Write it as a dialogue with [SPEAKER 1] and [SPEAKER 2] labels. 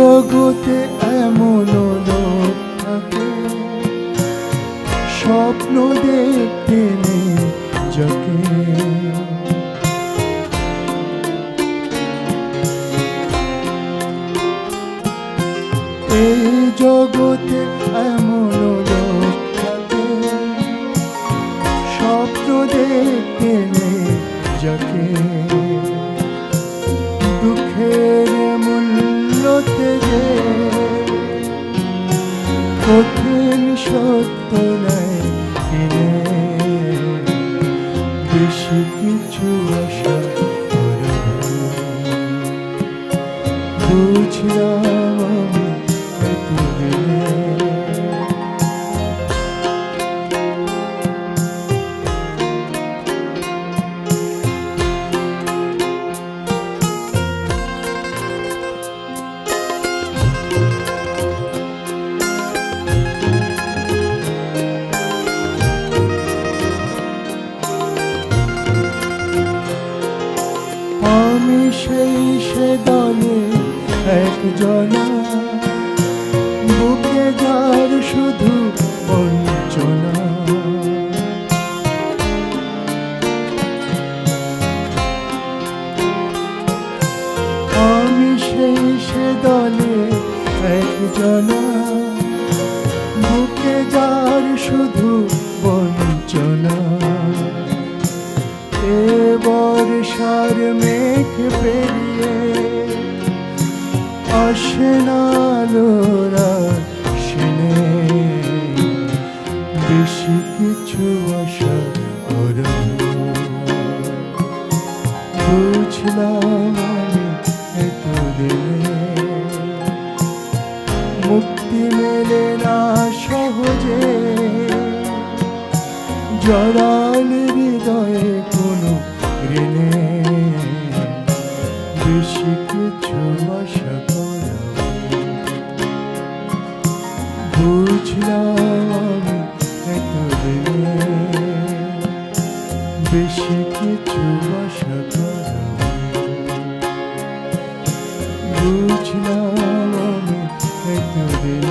[SPEAKER 1] জগতে এমন লোক থাকে। স্বপ্ন দেখতে নেই। বুঝলাম আমি আমি সেই সে দলে একজনা। বুকে যার শুধু বঞ্চনা আমি সেই সে দলে একজনা। বুকে যার শুধু বঞ্চনা এ বর্ষার মেঘ পেরিয়ে বেশি কিছু আশা করো বুঝলাম আমি মুক্তি মেলে না সহজে। জড়াল হৃদয়ে কোনো ঋণে। বেশি কিছু আশা বুঝলাম বেশি কিছু আশা করা বুঝলাম আমি এতদিনে